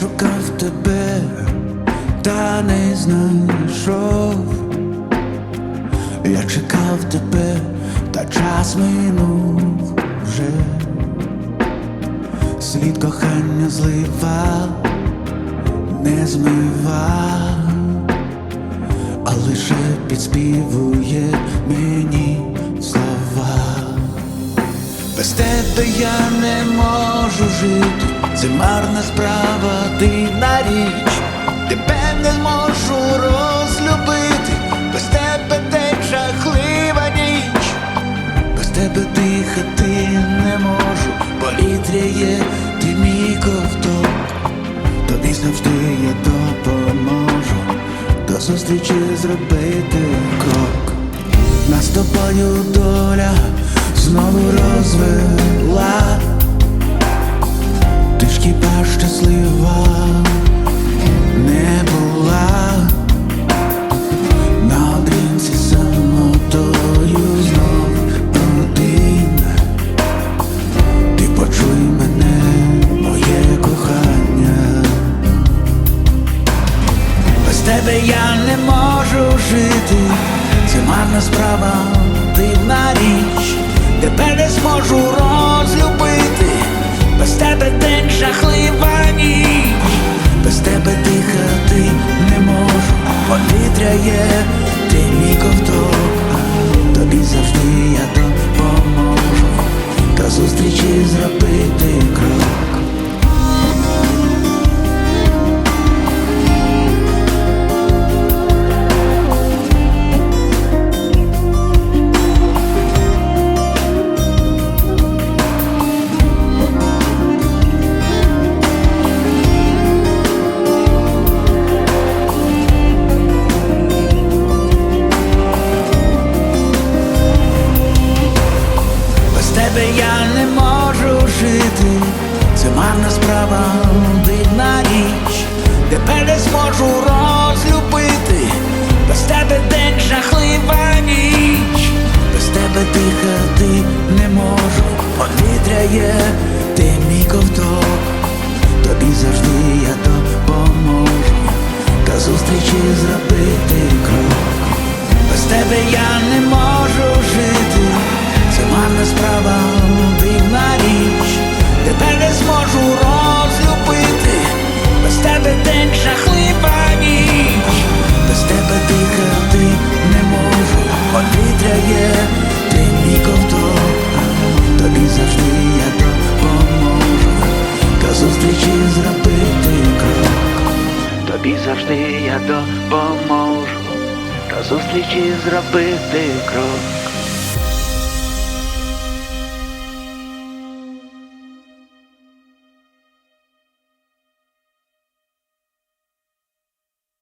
шукав тебе, та не знайшов. Я чекав тебе, та час минув вже. Слід кохання злива, не змива, а лише підспівує мені слова. Без тебе я не можу жити, це марна справа, дивна річ. Тебе не зможу розлюбити, без тебе день жахлива ніч, без тебе дихати не можу, повітря є, ти мій ковток, тобі завжди я допоможу, до зустрічі зробити крок. Нас тобою доля знову розвела, тебе я не можу жити, це марна справа, дивна річ, тебе не зможу розлюбити, без тебе день жахлива ніч, без тебе дихати не можу, повітря є, ти мій ковток, тобі завжди я тебе я не можу жити, це марна справа, дивна річ, тебе не зможу розлюбити, без тебе день жахлива ніч, без тебе дихати не можу, повітря є, ти мій ковток, тобі завжди я допоможу, та зустрічі зробити крок. Без тебе я не можу справа, дивна річ, тебе не зможу розлюбити, без тебе день жахлива ніч, без тебе дихати не можу, повітря є, ти мій ковток, тобі завжди я допоможу, до зустрічі зробити крок. Тобі завжди я допоможу, до зустрічі зробити крок.